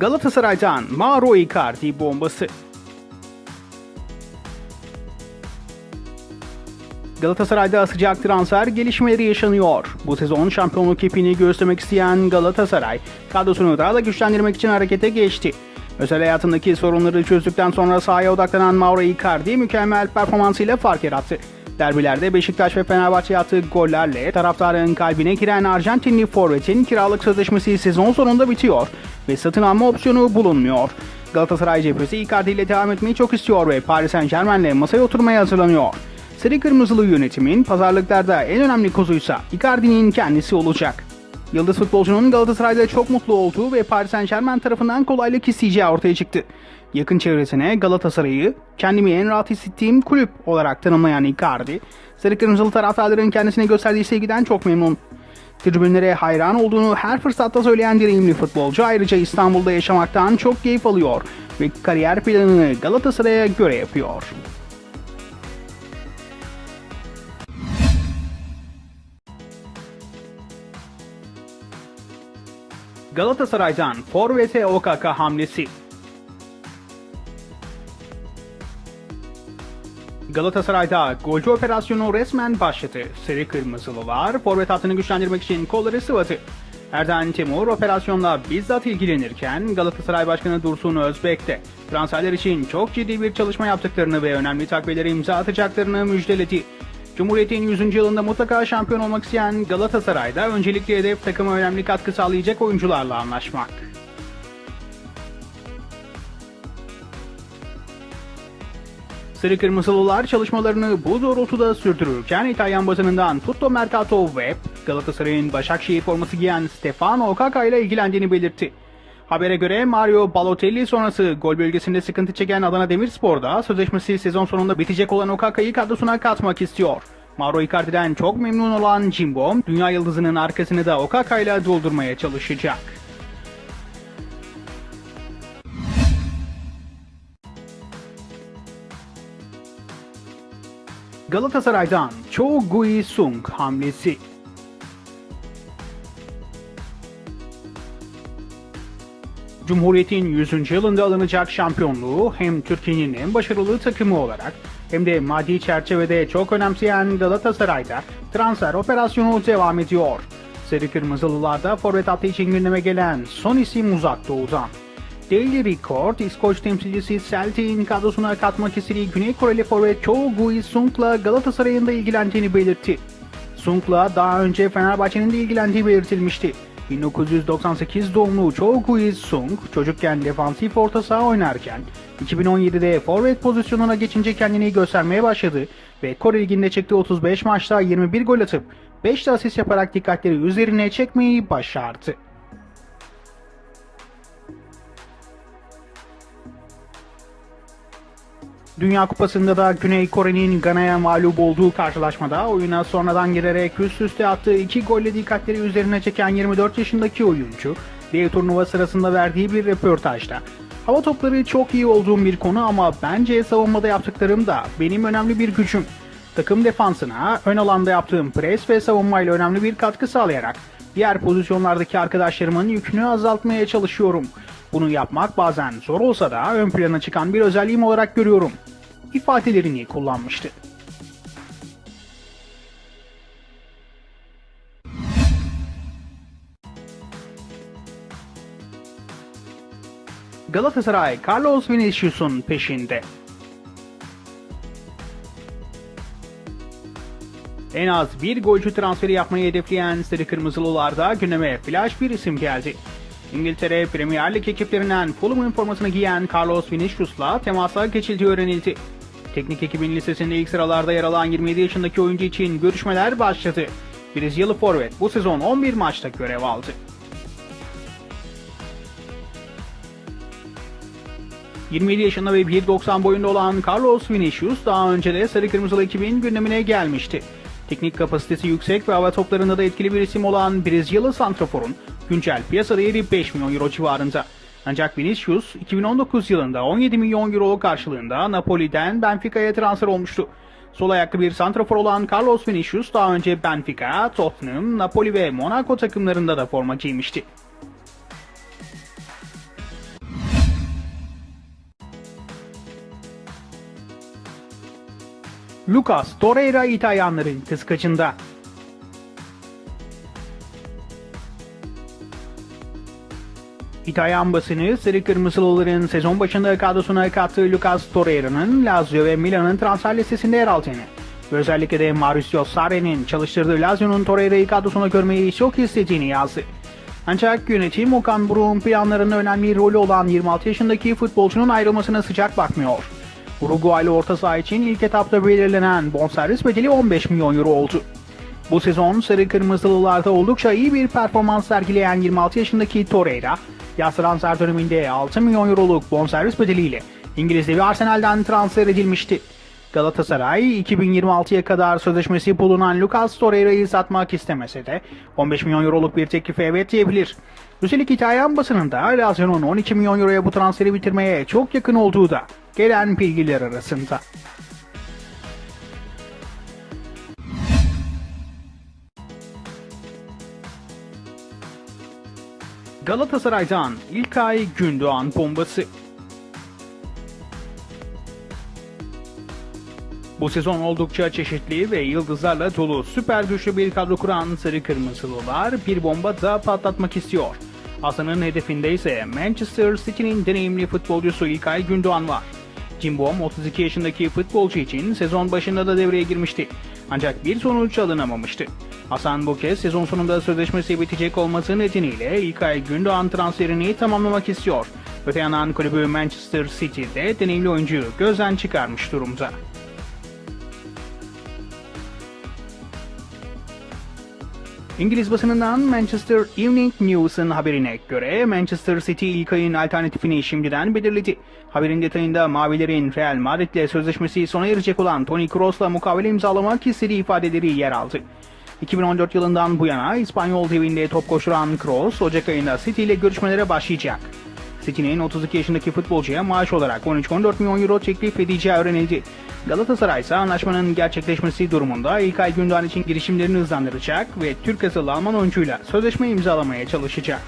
Galatasaray'dan Mauro Icardi bombası. Galatasaray'da sıcak transfer gelişmeleri yaşanıyor. Bu sezon şampiyonluk ipini göstermek isteyen Galatasaray, kadrosunu daha da güçlendirmek için harekete geçti. Özel hayatındaki sorunları çözdükten sonra sahaya odaklanan Mauro Icardi mükemmel performansıyla fark yarattı. Derbilerde Beşiktaş ve Fenerbahçe attığı gollerle taraftarın kalbine giren Arjantinli forvetin kiralık sözleşmesi sezon sonunda bitiyor ve satın alma opsiyonu bulunmuyor. Galatasaray cephesi Icardi ile devam etmeyi çok istiyor ve Paris Saint Germain'le masaya oturmaya hazırlanıyor. Sarı Kırmızılı yönetimin pazarlıklarda en önemli kozuysa Icardi'nin kendisi olacak. Yıldız futbolcunun Galatasaray'da çok mutlu olduğu ve Paris Saint Germain tarafından kolaylık isteyeceği ortaya çıktı. Yakın çevresine Galatasaray'ı kendimi en rahat hissettiğim kulüp olarak tanımlayan Icardi, Sarı Kırmızılı taraftarların kendisine gösterdiği sevgiden çok memnun. Tribünlere hayran olduğunu her fırsatta söyleyen deneyimli futbolcu ayrıca İstanbul'da yaşamaktan çok keyif alıyor ve kariyer planını Galatasaray'a göre yapıyor. Galatasaray'dan Forvet'e Okaka hamlesi. Galatasaray'da golcü operasyonu resmen başladı. Sarı Kırmızılılar forvet hattını güçlendirmek için kolları sıvadı. Erden Timur operasyonla bizzat ilgilenirken Galatasaray Başkanı Dursun Özbek de transferler için çok ciddi bir çalışma yaptıklarını ve önemli takviyelere imza atacaklarını müjdeledi. Cumhuriyet'in 100. yılında mutlaka şampiyon olmak isteyen Galatasaray'da öncelikli hedef takıma önemli katkı sağlayacak oyuncularla anlaşmak. Sarı Kırmızılılar çalışmalarını bu doğrultuda sürdürürken İtalyan basınından Tutto Mercato Web, Galatasaray'ın Başakşehir forması giyen Stefano Okaka ile ilgilendiğini belirtti. Habere göre Mario Balotelli sonrası gol bölgesinde sıkıntı çeken Adana Demirspor'da sözleşmesi sezon sonunda bitecek olan Okaka'yı kadrosuna katmak istiyor. Mauro Icardi'den çok memnun olan Cimbom, dünya yıldızının arkasını da Okaka ile doldurmaya çalışacak. Galatasaray'dan Cho Gui Sung hamlesi. Cumhuriyet'in 100. yılında alınacak şampiyonluğu hem Türkiye'nin en başarılı takımı olarak hem de maddi çerçevede çok önemseyen Galatasaray'da transfer operasyonu devam ediyor. Sarı Kırmızılılarda forvet hattı için gündeme gelen son isim uzak doğudan. Daily Record, İskoç temsilcisi Celtic'in kadrosuna katmak istediği Güney Koreli forvet Cho Gui Sung'la Galatasaray'ın da ilgilendiğini belirtti. Sung'la daha önce Fenerbahçe'nin de ilgilendiği belirtilmişti. 1998 doğumlu Cho Gui Sung çocukken defansif orta saha oynarken 2017'de forvet pozisyonuna geçince kendini göstermeye başladı ve Kore Ligi'nde çıktığı 35 maçta 21 gol atıp 5 de asist yaparak dikkatleri üzerine çekmeyi başardı. Dünya Kupası'nda da Güney Kore'nin Gana'ya mağlup olduğu karşılaşmada oyuna sonradan girerek üst üste attığı iki golle dikkatleri üzerine çeken 24 yaşındaki oyuncu, dev turnuva sırasında verdiği bir röportajda Hava topları çok iyi olduğum bir konu ama bence savunmada yaptıklarım da benim önemli bir gücüm. Takım defansına ön alanda yaptığım pres ve savunmayla önemli bir katkı sağlayarak diğer pozisyonlardaki arkadaşlarımın yükünü azaltmaya çalışıyorum. Bunu yapmak bazen zor olsa da ön plana çıkan bir özelliğim olarak görüyorum. ifadelerini kullanmıştı. Galatasaray Carlos Vinicius'un peşinde. En az bir golcü transferi yapmayı hedefleyen Sarı Kırmızılılarda gündeme flash bir isim geldi. İngiltere Premier Lig ekiplerinden Fulham'ın formasını giyen Carlos Vinicius'la temasa geçildiği öğrenildi. Teknik ekibin listesinde ilk sıralarda yer alan 27 yaşındaki oyuncu için görüşmeler başladı. Brezilyalı forvet bu sezon 11 maçta görev aldı. 27 yaşında ve 1.90 boyunda olan Carlos Vinicius daha önce de Sarı Kırmızılı ekibin gündemine gelmişti. Teknik kapasitesi yüksek ve hava toplarında da etkili bir isim olan Brezilyalı Santrafor'un Güncel piyasa değeri 5 milyon euro civarında. Ancak Vinicius 2019 yılında 17 milyon euro karşılığında Napoli'den Benfica'ya transfer olmuştu. Sol ayaklı bir santrafor olan Carlos Vinicius daha önce Benfica, Tottenham, Napoli ve Monaco takımlarında da forma giymişti. Lucas Torreira İtalyanların kıskacında. İtalyan basını Sarı Kırmızılıların sezon başında kadrosuna kattığı Lucas Torreira'nın Lazio ve Milan'ın transfer listesinde yer aldığını ve özellikle de Mauricio Sarri'nin çalıştırdığı Lazio'nun Torreira'yı kadrosuna görmeyi çok istediğini yazdı. Ancak yönetim Okan Buruk'un planlarının önemli rolü olan 26 yaşındaki futbolcunun ayrılmasına sıcak bakmıyor. Uruguaylı orta saha için ilk etapta belirlenen bonservis bedeli 15 milyon euro oldu. Bu sezon Sarı Kırmızılılarda oldukça iyi bir performans sergileyen 26 yaşındaki Torreira, yaz transfer döneminde 6 milyon euroluk bonservis bedeliyle İngiliz devi Arsenal'den transfer edilmişti. Galatasaray 2026'ya kadar sözleşmesi bulunan Lucas Torreira'yı satmak istemese de 15 milyon euroluk bir teklife evet diyebilir. Üstelik İtalyan basınında Lazio'nun 12 milyon euroya bu transferi bitirmeye çok yakın olduğu da gelen bilgiler arasında. Galatasaray'dan İlkay Gündoğan bombası. Bu sezon oldukça çeşitli ve yıldızlarla dolu süper güçlü bir kadro kuran Sarı Kırmızılılar bir bomba da patlatmak istiyor. Hasan'ın hedefinde ise Manchester City'nin deneyimli futbolcusu İlkay Gündoğan var. Cimbom 32 yaşındaki futbolcu için sezon başında da devreye girmişti. Ancak bir sonuç alınamamıştı. Hasan bu kez sezon sonunda sözleşmesi bitecek olması nedeniyle İlkay Gündoğan transferini tamamlamak istiyor. Öte yandan kulübü Manchester City'de deneyimli oyuncuyu gözden çıkarmış durumda. İngiliz basınından Manchester Evening News'ın haberine göre Manchester City ilk ayın alternatifini şimdiden belirledi. Haberin detayında Mavilerin Real Madrid'le sözleşmesi sona erecek olan Toni Kroos'la mukavele imzalamak istediği ifadeleri yer aldı. 2014 yılından bu yana İspanyol devinde top koşturan Kroos, Ocak ayında City ile görüşmelere başlayacak. City'nin 32 yaşındaki futbolcuya maaş olarak 13-14 milyon euro teklif edeceği öğrenildi. Galatasaray ise anlaşmanın gerçekleşmesi durumunda İlkay Gündoğan için girişimlerini hızlandıracak ve Türk asıllı Alman oyuncuyla sözleşme imzalamaya çalışacak.